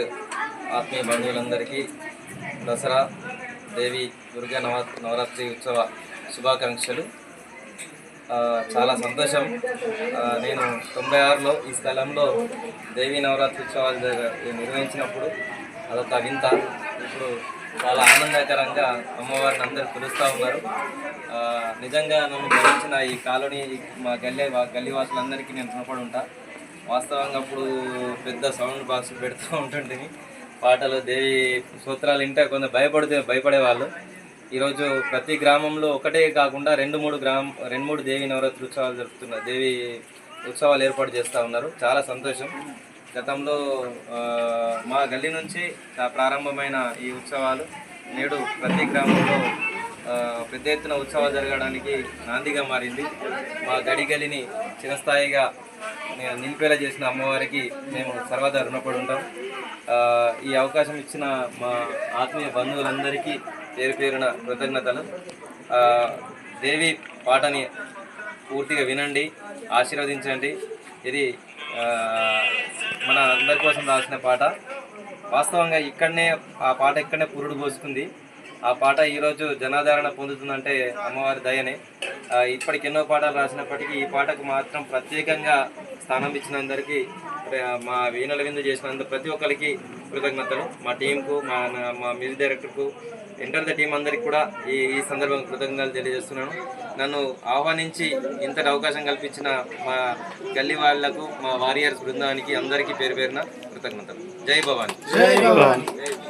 ఆత్మీయ బంధువులందరికీ దసరా దేవి దుర్గా నవ నవరాత్రి ఉత్సవ శుభాకాంక్షలు. చాలా సంతోషం. నేను తొంభై ఆరులో ఈ స్థలంలో దేవీ నవరాత్రి ఉత్సవాలు నిర్వహించినప్పుడు అదొక వింత. ఇప్పుడు చాలా ఆనందకరంగా అమ్మవారిని అందరూ పిలుస్తూ ఉన్నారు. నిజంగా నన్ను గెలిచిన ఈ కాలనీ మా గల్లె వా- గల్లీ వాసులందరికీ నేను రుణపడి ఉంటాను వాస్తవంగా అప్పుడు పెద్ద సౌండ్ బాక్స్ పెడుతూ ఉంటుంటిని పాటలు దేవి సూత్రాలు వింటే కొంత భయపడితే భయపడేవాళ్ళు. ఈరోజు ప్రతి గ్రామంలో ఒకటే కాకుండా రెండు మూడు గ్రామం రెండు మూడు దేవి నవరాత్రి ఉత్సవాలు జరుపుతున్నారు దేవి ఉత్సవాలు ఏర్పాటు చేస్తూ ఉన్నారు. చాలా సంతోషం. గతంలో మా గల్లీ నుంచి ప్రారంభమైన ఈ ఉత్సవాలు నేడు ప్రతి గ్రామంలో పెద్ద ఎత్తున ఉత్సవాలు జరగడానికి నాందిగా మారింది. మా గడి గలిని చిరస్థాయిగా నిలిపేలా చేసిన అమ్మవారికి మేము సర్వదా రుణపడి ఉంటాం. ఈ అవకాశం ఇచ్చిన మా ఆత్మీయ బంధువులందరికీ పేరు పేరున కృతజ్ఞతలు. దేవి పాటని పూర్తిగా వినండి ఆశీర్వదించండి. ఇది మన అందరి కోసం రాసిన పాట. వాస్తవంగా ఇక్కడనే ఆ పాట ఇక్కడనే పురుడు పోసుకుంది. ఆ పాట ఈరోజు జనాదరణ పొందుతుందంటే అమ్మవారి దయనే. ఇప్పటికి ఎన్నో పాటలు రాసినప్పటికీ ఈ పాటకు మాత్రం ప్రత్యేకంగా స్థానం ఇచ్చినందరికీ మా వీణల విందు చేసినందుకు ప్రతి ఒక్కరికి కృతజ్ఞతలు. మా టీంకు మా మా మ్యూజిక్ డైరెక్టర్కు ఎంటర్ ద టీం అందరికి కూడా ఈ ఈ సందర్భంగా కృతజ్ఞతలు తెలియజేస్తున్నాను. నన్ను ఆహ్వానించి ఇంతటి అవకాశం కల్పించిన మా గల్లీ వాళ్ళకు మా వారియర్స్ బృందానికి అందరికీ పేరు పేరున కృతజ్ఞతలు. జై భవాని. జై భవాని.